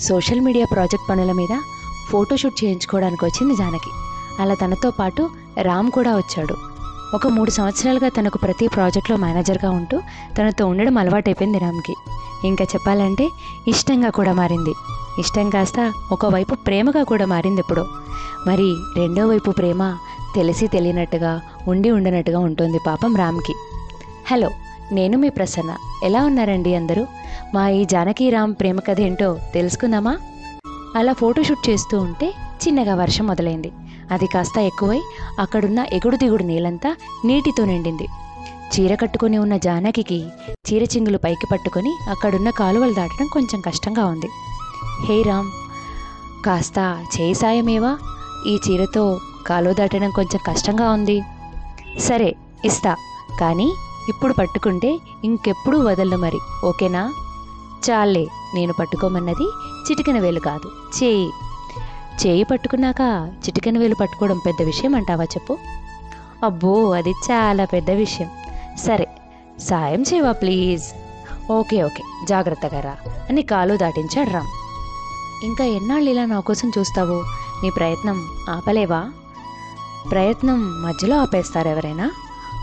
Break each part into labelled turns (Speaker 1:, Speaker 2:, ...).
Speaker 1: Social media project పనుల మీద photoshoot చేయించుకోవడానికి వచ్చింది జానకి. అలా తనతో పాటు రామ్ కూడా వచ్చాడు. ఒక మూడు సంవత్సరాలుగా తనకు ప్రతి ప్రాజెక్ట్లో మేనేజర్గా ఉంటూ తనతో ఉండడం అలవాటైపోయింది రామ్కి. ఇంకా చెప్పాలంటే ఇష్టంగా కూడా మారింది. ఇష్టం కాస్త ఒకవైపు ప్రేమగా కూడా మారింది ఇప్పుడు మరి రెండో వైపు ప్రేమ తెలిసి తెలియనట్టుగా ఉండి ఉండనట్టుగా ఉంటుంది పాపం రామ్కి. హలో నేను మీ ప్రసన్న. ఎలా ఉన్నారండి అందరూ? మా ఈ జానకి రామ్ ప్రేమ కథ ఏంటో తెలుసుకుందామా? అలా ఫోటోషూట్ చేస్తూ ఉంటే చిన్నగా వర్షం మొదలైంది. అది కాస్త ఎక్కువై అక్కడున్న ఎగుడు దిగుడు నీళ్ళంతా నీటితో నిండింది. చీర కట్టుకుని ఉన్న జానకికి చీర చింగులు పైకి పట్టుకొని అక్కడున్న కాలువలు దాటడం కొంచెం కష్టంగా ఉంది. హే రామ్ కాస్త చేయి సాయమేవా? ఈ చీరతో కాలువ దాటడం కొంచెం కష్టంగా ఉంది. సరే ఇస్తా. కానీ ఇప్పుడు పట్టుకుంటే ఇంకెప్పుడు వదలను మరి ఓకేనా? చాలే నేను పట్టుకోమన్నది చిటికెన వేలు కాదు. చేయి. చేయి పట్టుకున్నాక చిటికెన వేలు పట్టుకోవడం పెద్ద విషయం అంటావా చెప్పు? అబ్బో అది చాలా పెద్ద విషయం. సరే సాయం చేయవా ప్లీజ్? ఓకే ఓకే జాగ్రత్తగా రా. అని కాలు దాటించాడు రామ్ ఇంకా ఎన్నాళ్ళు ఇలా నా కోసం చూస్తావు? నీ ప్రయత్నం ఆపలేవా? ప్రయత్నం మధ్యలో ఆపేస్తారు ఎవరైనా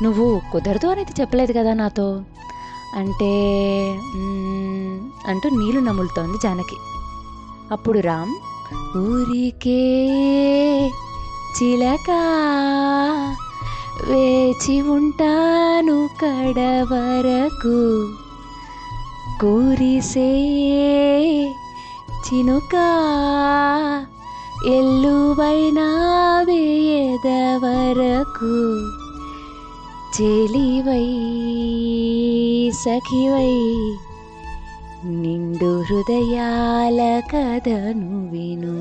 Speaker 1: నువ్వు కుదరదు అనేది చెప్పలేదు కదా నాతో? అంటే అంటూ నీళ్ళు నములుతోంది జానకి. అప్పుడు రామ్ ఊరికే చిలక వేచి ఉంటాను కడ వరకు కూరిసే చినుక ఎల్లువైనా వేయద వరకు చెలివై సఖివై నిండు హృదయాల కథను విను.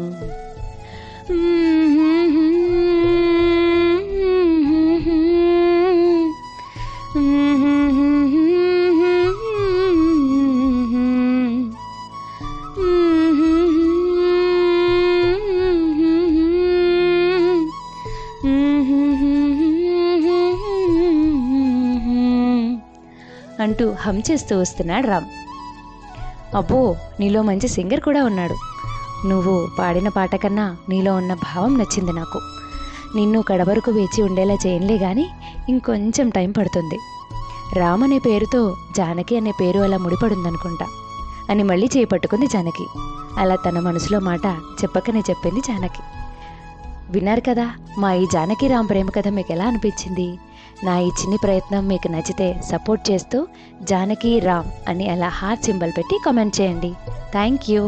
Speaker 1: అంటూ హమ్ చేస్తూ వస్తున్నాడు రామ్. అబ్బో నీలో మంచి సింగర్ కూడా ఉన్నాడు. నువ్వు పాడిన పాట కన్నా నీలో ఉన్న భావం నచ్చింది నాకు. నిన్ను కడవరకు వేచి ఉండేలా చేయనులే కానీ ఇంకొంచెం టైం పడుతుంది. రామ్ అనే పేరుతో జానకి అనే పేరు అలా ముడిపడుందనుకుంటా. అని మళ్ళీ చేపట్టుకుంది జానకి. అలా తన మనసులో మాట చెప్పకనే చెప్పింది జానకి. విన్నారు కదా మా ఈ జానకి రామ్ ప్రేమ కథ మీకు ఎలా అనిపించింది? నా ఈ చిన్ని ప్రయత్నం మీకు నచ్చితే సపోర్ట్ చేస్తూ జానకి రామ్ అని అలా హార్ట్ సింబల్ పెట్టి కామెంట్ చేయండి. Thank you